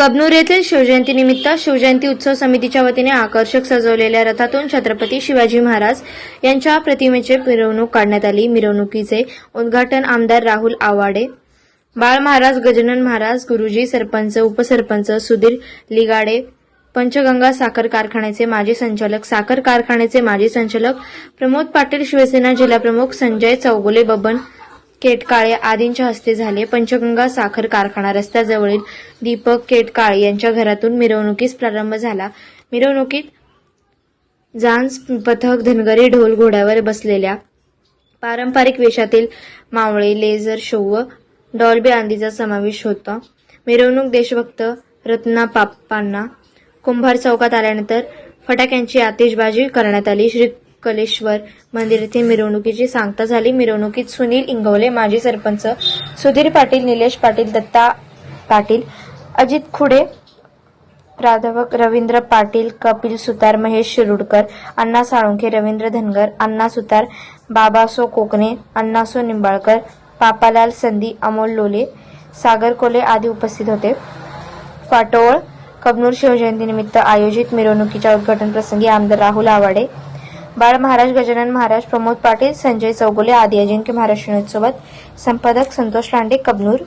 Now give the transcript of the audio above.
कबनूर येथील शिवजयंतीनिमित्त शिवजयंती उत्सव समितीच्या वतीने आकर्षक सजवलेल्या रथातून छत्रपती शिवाजी महाराज यांच्या प्रतिमेचे मिरवणूक काढण्यात आली. मिरवणुकीचे उद्घाटन आमदार राहुल आवाडे बाळ महाराज गजानन महाराज गुरुजी सरपंच उपसरपंच सुधीर लिगाडे पंचगंगा साखर कारखान्याचे माजी संचालक साखर कारखान्याचे माजी संचालक प्रमोद पाटील शिवसेना जिल्हाप्रमुख संजय चौगुले बबन केटकाळे आदींच्या हस्ते झाले. पंचगंगा साखर कारखाना रस्त्याजवळील दीपक केटकाळे यांच्या घरातून मिरवणुकीस प्रारंभ झाला. मिरवणुकीत जांज पथक धनगरी ढोल घोड्यावर बसलेल्या पारंपरिक वेशातील मावळे लेझर शो व डॉल्बी आंदीचा समावेश होता. मिरवणूक देशभक्त रत्ना पाप्पांना कुंभार चौकात आल्यानंतर फटाक्यांची आतिषबाजी करण्यात आली. श्री कलेश्वर मंदिर येथे मिरवणुकीची सांगता झाली. मिरवणुकीत सुनील इंगवले माजी सरपंच सुधीर पाटील निलेश पाटील दत्ता पाटील अजित खुडे प्राध्यापक रवींद्र पाटील कपिल सुतार महेश शिरुडकर अण्णा साळुंखे रवींद्र धनगर अण्णा सुतार बाबासो कोकणे अण्णासो निंबाळकर पापालाल संधी अमोल लोले सागर कोले आदी उपस्थित होते. फाटोळ कबनूर शिवजयंतीनिमित्त आयोजित मिरवणुकीच्या उद्घाटन प्रसंगी आमदार राहुल आवाडे बाळ महाराज गजानन महाराज प्रमोद पाटील संजय चौगुले आदी अजिंक्य महाराष्ट्र संपादक संतोष लांडे कबनूर.